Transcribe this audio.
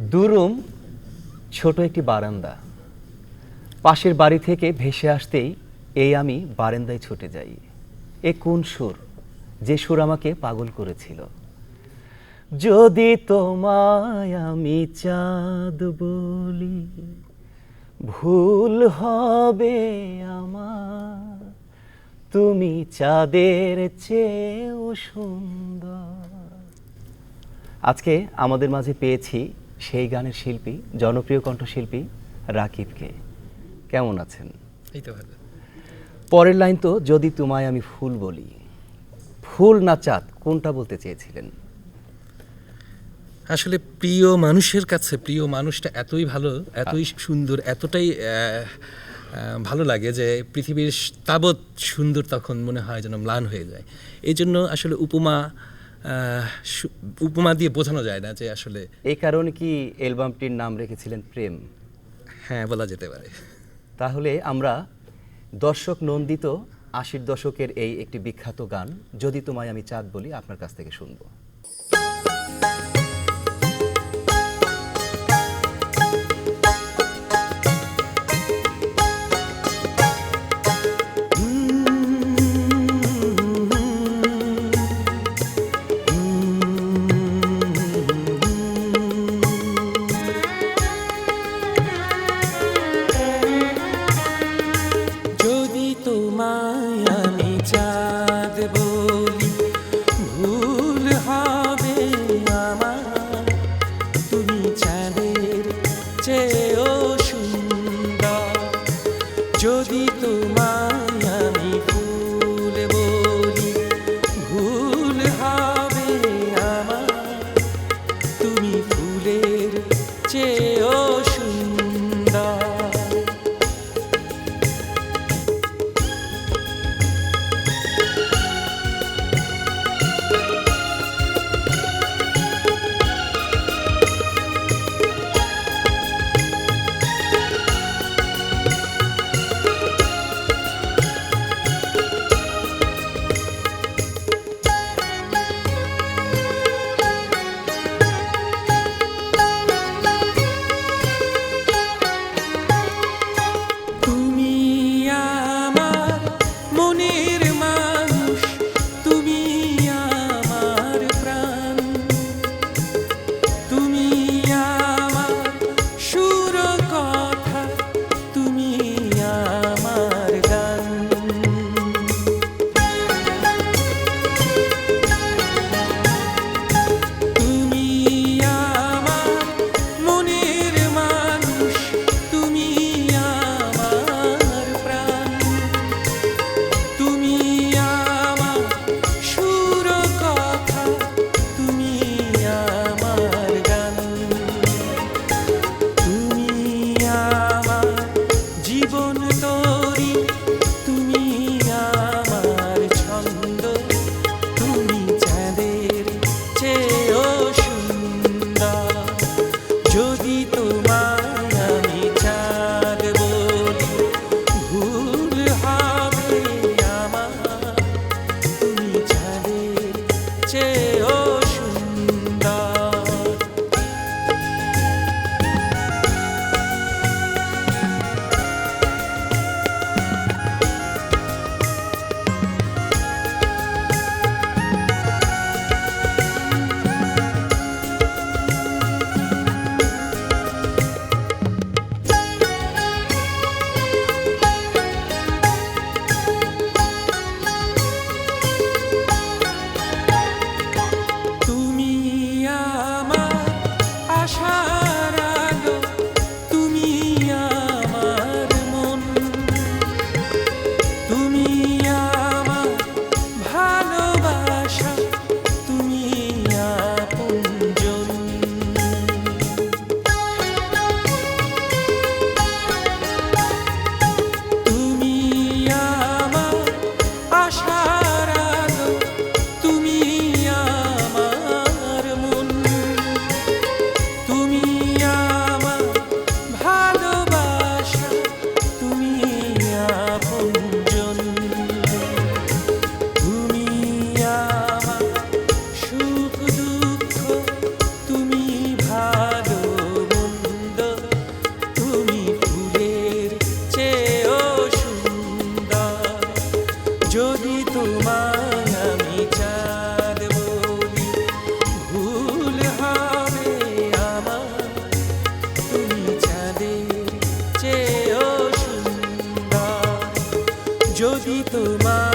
দুরুম ছোট একটি বারান্দা। পাশের বাড়ি থেকে ভেসে আসতেই এই আমি বারান্দায় ছুটে যাই। এ কোন সুর? যে সুর আমাকে পাগল করেছিল। যদি তোমায় আমি চাঁদ বলি, ভুল হবে আমার। তুমি চাঁদের চেয়েও সুন্দর। আজকে আমাদের মাঝে পেয়েছি সেই গানের শিল্পী জনপ্রিয় কণ্ঠশিল্পী রাকিবকে। কেমন আছেন? এই তো ভালো। পরের লাইন তো যদি তোমায় আমি ফুল বলি। ফুল না চাঁদ কোনটা বলতে চেয়েছিলেন? আসলে প্রিয় মানুষের কাছে প্রিয় মানুষটা এতই ভালো এতই সুন্দর এতটাই ভালো লাগে যে পৃথিবীর তাবৎ সুন্দর তখন মনে হয় যেন ম্লান হয়ে যায়। এই জন্য আসলে উপমা উপমা দিয়ে বোঝানো যায় না যে আসলে এই কারণে কি অ্যালবামটির নাম রেখেছিলেন প্রেম? হ্যাঁ বলা যেতে পারে। তাহলে আমরা দর্শক নন্দিত আশির দশকের এই একটি বিখ্যাত গান যদি তোমায় আমি চাঁদ বলি আপনার কাছ থেকে শুনব। যদি যদি tomar.